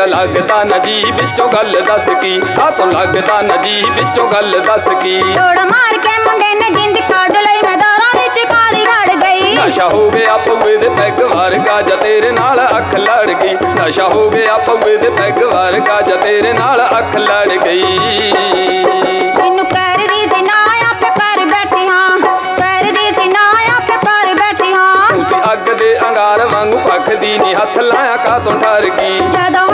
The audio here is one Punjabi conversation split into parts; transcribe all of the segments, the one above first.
ਜੀ ਵਿੱਚੋਂ ਗੱਲ ਦੱਸ ਕੀ? ਆ ਤੋਂ ਲੱਗਦਾ ਨਾ ਜੀ ਵਿੱਚੋਂ ਗੱਲ ਦੱਸ ਕੀ? ਤੋੜ ਮਾਰ ਕੇ ਮੁੰਡੇ ਨੇ ਜਿੰਦ ਕੱਢ ਲਈ ਮੈਂ ਦਾਰਾਂ ਵਿੱਚ ਕਾਲੀ ਘੜ ਗਈ। ਨਸ਼ਾ ਹੋ ਗਿਆ ਪਊਏ ਦੇ ਪੈਗ ਵਰਗਾ ਜਾਂ ਤੇਰੇ ਨਾਲ ਅੱਖ ਲੜ ਗਈ। ਨਸ਼ਾ ਹੋ ਗਿਆ ਪਊਏ ਦੇ ਪੈਗ ਵਰਗਾ ਜਾਂ ਤੇਰੇ ਨਾਲ ਅੱਖ ਲੜ ਗਈ। ਨਾ ਨਾ ਅੱਗ ਦੇ ਅੰਗਾਰ ਵਾਂਗੂ ਭਖਦੀ ਨੀ ਹੱਥ ਲਾਇਆ ਕਾ ਤੋਂ ਠਰ ਗਈ? ਜਦੋਂ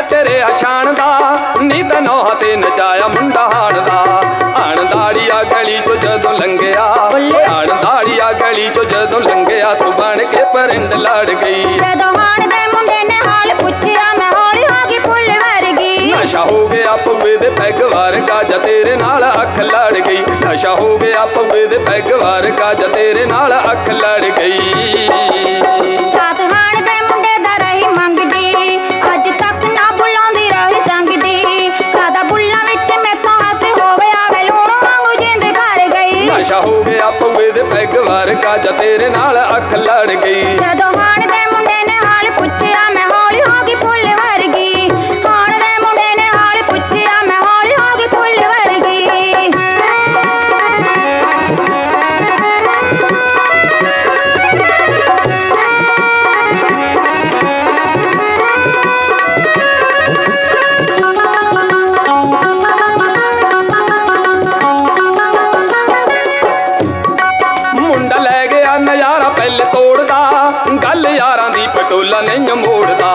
ਗਲੀਆਂ ਦੀ ਜੱਟ ਰਿਆ ਸ਼ਾਨ ਦਾ ਨੀ ਤਨੋਹ ਤੇ ਨਚਾਇਆ ਮੁੰਡਾ ਹਾਣ ਦਾ ਹਾਣ ਦਾੜੀਆ ਗਲੀ ਚੋਂ ਜਦੋਂ ਲੰਘਿਆ ਹਾਣ ਦਾੜੀਆ ਗਲੀ ਚੋਂ ਜਦੋਂ ਲੰਘਿਆ ਤੂੰ ਬਣ ਕੇ ਪਰਿੰਡ ਲੜ ਗਈ। ਜਦੋਂ ਹਾਣ ਦੇ ਮੁੰਡੇ ਨੇ ਹਾਲ ਪੁੱਛਿਆ ਮੈਂ ਹੌਲੀ ਹੋ ਗਈ ਫੁੱਲ ਵਰਗੀ ਨਸ਼ਾ ਹੋ ਗਿਆ ਪਊਏ ਦੇ ਪੈਗ ਵਰਗਾ ਜਾਂ ਤੇਰੇ ਨਾਲ ਅੱਖ ਲੜ ਗਈ। ਨਸ਼ਾ ਹੋ ਗਿਆ ਪਊਏ ਦੇ ਪੈਗ ਵਰਗਾ ਜਾਂ ਤੇਰੇ ਨਾਲ ਅੱਖ ਲੜ ਗਈ। ਨਸ਼ਾ ਹੋ ਗਿਆ ਦੇ ਪੈਗ ਵਰਗਾ ਜਾਂ ਤੇਰੇ ਨਾਲ ਅੱਖ ਲੜ ਗਈ। ਜਦੋਂ ਹਾਣ ਨਜ਼ਾਰਾ ਪਹਿਲੇ ਤੋੜਦਾ ਗੱਲ ਯਾਰਾਂ ਦੀ ਪਟੋਲਾ ਨਹੀਂ ਮੋੜਦਾ।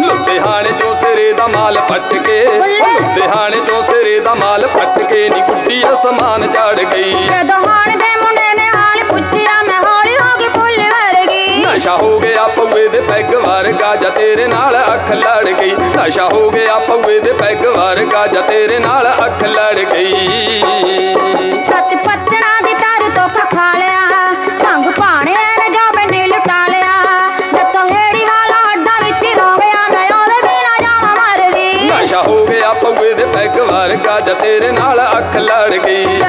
ਲੁੱਟਿਆਣੇ ਚੋਂ ਸਿਰੇ ਦਾ ਮਾਲ ਪੱਟ ਕੇ ਲੁੱਟਿਆਣੇ ਚੋਂ ਸਿਰੇ ਦਾ ਮਾਲ ਪੱਟ ਕੇ ਨੀ ਗੁੱਡੀ ਅਸਮਾਨ ਚੜ ਗਈ। ਜਦੋਂ ਹਾਣ ਦੇ ਮੁੰਡੇ ਨੇ ਹਾਲ ਪੁੱਛਿਆ ਮੈਂ ਹੌਲੀ ਹੋ ਗਈ ਫੁੱਲ ਵਰਗੀ ਨਸ਼ਾ ਹੋ ਗਿਆ ਪਊਏ ਦੇ ਪੈਗ ਵਰਗਾ ਜਾਂ ਤੇਰੇ ਨਾਲ ਅੱਖ ਲੜ ਗਈ। ਨਸ਼ਾ ਹੋ ਗਿਆ ਪਊਏ ਦੇ ਪੈਗ ਵਰਗਾ ਜਾਂ ਤੇਰੇ ਨਾਲ ਅੱਖ ਲੜ ਗਈ। ਇੱਕ ਵਾਰ ਗਿਆ ਤੇਰੇ ਨਾਲ ਅੱਖ ਲੜ ਗਈ।